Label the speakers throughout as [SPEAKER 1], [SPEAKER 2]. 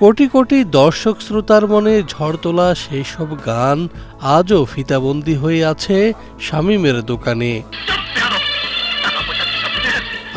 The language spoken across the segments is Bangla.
[SPEAKER 1] কোটি কোটি দর্শক শ্রোতার মনে ঝড় তোলা সেই সব গান আজও ফিতাবন্দি হয়ে আছে শামীমের দোকানে।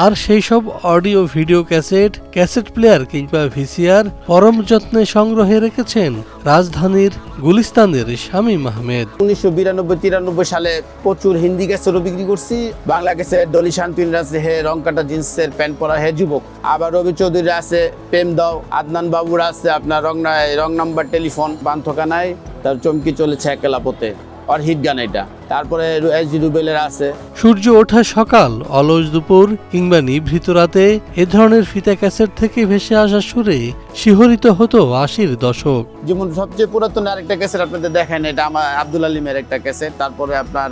[SPEAKER 1] আর সেই সব audio video cassette cassette player কিংবা ভিসিআর পরম যত্নে সংগ্রহে রেখেছেন রাজধানীর গুলিস্তানের শামীম আহমেদ।
[SPEAKER 2] উনিশশো বিরানব্বই, তিরানব্বই সালে প্রচুর হিন্দি ক্যাসেটও বিক্রি করছি। বাংলা ক্যাসেট ডলি শান্তিন আছে হে রং কাটা জিন্সের প্যান্ট পরা হে যুবক। আবার রবি চৌধুরীর আছে প্রেম দাও, আদনান বাবুর আছে আপনার রং রং নাম্বার টেলিফোন, বান্ধকানায় তার চমকি চলেছে একলা পথে। আর হিট গান এটা। তারপরে এস জি রুবেলের আছে।
[SPEAKER 1] সূর্য ওঠা সকাল অলস দুপুর কিংবা নিভৃত রাতে এ ধরনের ফিতা ক্যাসেট থেকে ভেসে আসা সুরে শিহরিত হতো আশির দশক।
[SPEAKER 2] যেমন সবচেয়ে পুরাতন আরেকটা ক্যাসেট আপনাদের দেখেন এটা আমার আব্দুল আলিমের একটা ক্যাসেট তারপরে আপনার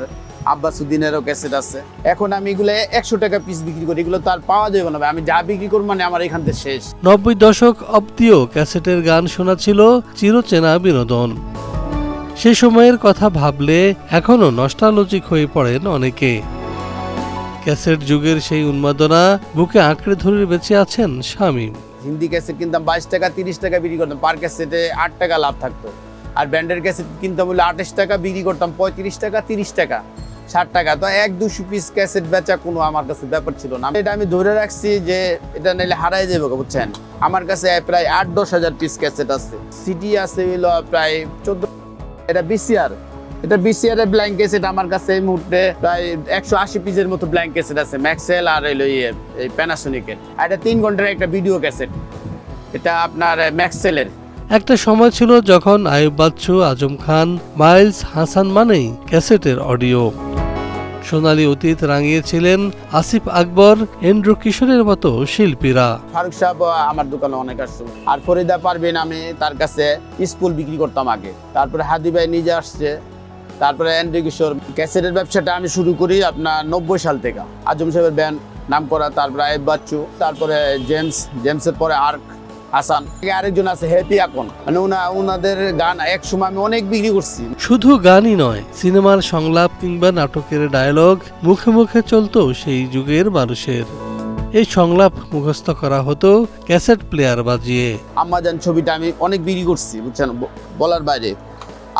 [SPEAKER 2] আব্বাসুদ্দিনেরও ক্যাসেট আছে। এখন আমি এগুলো একশো টাকা পিস বিক্রি করি এগুলো তো আর পাওয়া যাবে না আমি যা বিক্রি করব মানে আমার এখান থেকে শেষ।
[SPEAKER 1] নব্বই দশক অব্দিও ক্যাসেটের গান শোনা ছিল চিরচেনা বিনোদন। সে সময়ের কথা ভাবলে এখনও নস্টালজিক হয়ে পড়েন অনেকে। ক্যাসেট যুগের সেই উন্মাদনা বুকে আঁকড়ে ধরে বেঁচে আছেন শামীম
[SPEAKER 2] হিন্দি ক্যাসেট কিনতাম বাইশ টাকা, তিরিশ টাকা বিক্রি করতাম, পার ক্যাসেটে আট টাকা লাভ থাকতো। আর ব্যান্ডের ক্যাসেট কিনতাম বলে আঠাশ টাকা বিক্রি করতাম, পঁয়ত্রিশ টাকা, তিরিশ টাকা, ষাট টাকা। তো এক দুশো পিস ক্যাসেট বেচা কোনো আমার কাছে ব্যাপার ছিল না। এটা আমি ধরে রাখছি যে এটা নাইলে হারাই যাবে বুঝছেন? আমার কাছে প্রায় আট, দশ হাজার পিস ক্যাসেট আছে। সিটি আছে প্রায় চোদ্দ এটা বিসিআর এটা বিসিআর এর ব্ল্যাঙ্কেট এটা আমার কাছে এই মুহূর্তে প্রায় একশো আশি পিসের মতো ব্ল্যাঙ্কেট আছে ম্যাক্সেল আর এলো ইয়ে এই প্যানাসোনিকের এটা তিন ঘণ্টার একটা ভিডিও ক্যাসেট এটা আপনার ম্যাক্সেলের
[SPEAKER 1] একটা সময় ছিল যখন আয়ুব বাচ্চু, আজম খান, মাইলস হাসান মানেই ক্যাসেটের অডিও সোনালী অতীত রাঙিয়েছিলেন আসিফ আকবর, এন্ড্রু কিশোরের মতো শিল্পীরা।
[SPEAKER 2] ফারুক সাহেব আমার দোকানে অনেক আসছে আর ফরিদা পারবেন আমি তার কাছে স্কুল বিক্রি করতাম আগে। তারপরে হাদি ভাই নিজে আসছে। তারপরে এন্ড্রু কিশোর, ক্যাসেটের ব্যবসাটা আমি শুরু করি আপনার নব্বই সাল থেকে। আজম সাহেবের ব্যান্ড নাম করা তারপরে আয়েব বাচ্চু, তারপরে জেমস, জেমসের পরে আর্ক। হাসান। আরেকজন আছে হ্যাপি আকন। মানে ওনা ওনাদের গান এক সময় আমি অনেক বিক্রি করছি।
[SPEAKER 1] শুধু গানই নয় সিনেমার সংলাপ কিংবা নাটকের ডায়লগ মুখে মুখে চলতো সেই যুগের মানুষের। এই সংলাপ মুখস্থ করা হতো ক্যাসেট প্লেয়ার বাজিয়ে।
[SPEAKER 2] আম্মাজান ছবিটা আমি অনেক বিক্রি করছি বুঝছেন? বলার বাইরে।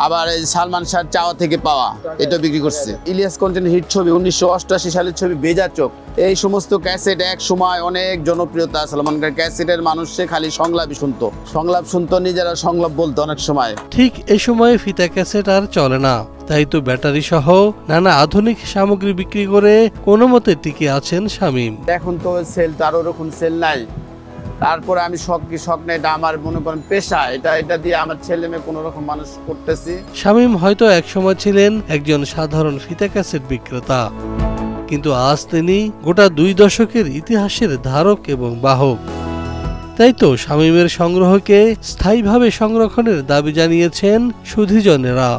[SPEAKER 2] আবার এই সালমান শাহ চাওয়া থেকে পাওয়া এটা বিক্রি করছে। ইলিয়াস কন্টেন্ট হিট ছবি উনিশশো অষ্টআশি সালের ছবি বেজা চোখ। এই সমস্ত ক্যাসেট এক সময় অনেক জনপ্রিয়তা সালমান খান ক্যাসেটের মানুষে খালি সংলাপই শুনতো। সংলাপ শুনতো নিজেরা সংলাপ বলতো অনেক সময়।
[SPEAKER 1] ঠিক এই সময় ফিতা ক্যাসেট আর চলে না। তাই তো ব্যাটারি সহ নানা আধুনিক সামগ্রী বিক্রি করে কোনো মতে টিকে আছেন শামীম।
[SPEAKER 2] এখন তো সেল তো আরও ওরকম সেল নাই। তারপরে আমি শখ কি শখ এটা আমার মনে করেন পেশা, এটা এটা দিয়ে আমার ছেলে মেয়ে কোনো রকম মানুষ করতেছি।
[SPEAKER 1] শামীম হয়তো একসময় ছিলেন একজন সাধারণ ফিতা ক্যাসেট বিক্রেতা, কিন্তু আজ তিনি গোটা দুই দশকের ইতিহাসের ধারক এবং বাহক। তাই তো শামীমের সংগ্রহকে স্থায়ীভাবে সংরক্ষণের দাবি জানিয়েছেন সুধীজনেরা।